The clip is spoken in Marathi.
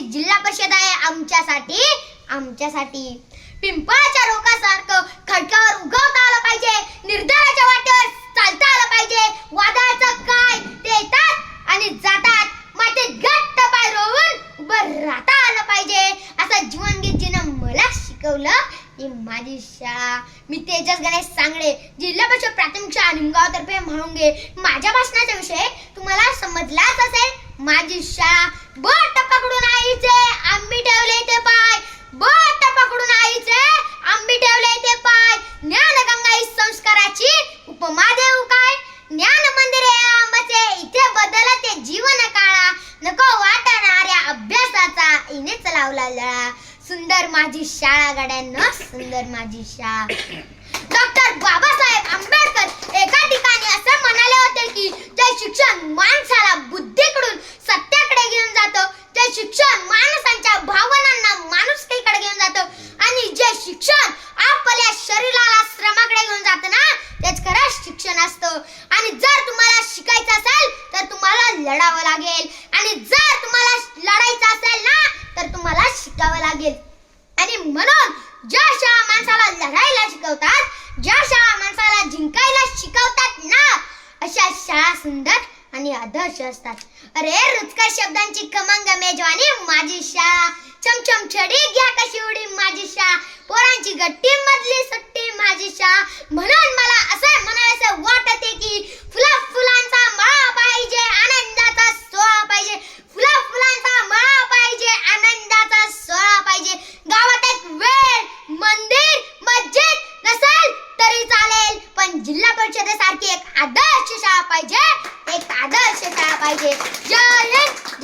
जिल्हा परिषद आहे आमच्यासाठी? पिंपळाच्या रोगासारखं खडकावर उगवता आलं पाहिजे. निर्धाराच्या वाटेवर चालता आलं पाहिजे. वादळाचं काय ते येतात आणि जातात. मातीत घट्ट पाय रोवून उभं राहता आलं पाहिजे. असं जीवनगीत जिनं मला शिकवलं ती माझी शाळा. मी तेजस गणेश सांगडे जिल्हा परिषद प्राथमिक शाळा निमगाव तर्फे म्हणून माझ्या भाषणाचा विषय तुम्हाला समजलाच असेल. माझी शाळा बोट पकडून आईचे आम्ही ठेवले ते पाय. बोट पकडून आईचे आम्ही ठेवले ते पाय. ज्ञानगंगा ही संस्काराची उपमा देऊ काय? ज्ञान मंदिरे आंबाचे इथे बदलते जीवन काळा. नको वाटणाऱ्या अभ्यासाचा इने चलावला लळा. सुंदर माझी शाळा गड्यांना सुंदर माझी शाळा. डॉक्टर बाबासाहेब आंबेडकर एका ठिकाणी असं म्हणाले होते की ते शिक्षण मा शिक्षण असतं. आणि जर तुम्हाला शिकायचं असेल तर तुम्हाला लढावं लागेल. आणि जर तुम्हाला लढायचं असेल ना तर तुम्हाला शिकावं लागेल. आणि म्हणून ज्या शाळा माणसाला लढायला शिकवतात ज्या शाळा माणसाला जिंकायला शिकवतात ना अशा शाळा सुंदर आणि आदर्श असतात. अरे रुचकर शब्दांची खमंग मेजवानी माझी शाळा. चमचम छडी घ्या कशी उडी माझी शाळा. पोरांची गट्टी मधली सुट्टी माझी शाळा. म्हणून मला असं सारखी एक आदर्श शाळा पाहिजे. एक आदर्श शाळा पाहिजे. जय हिंद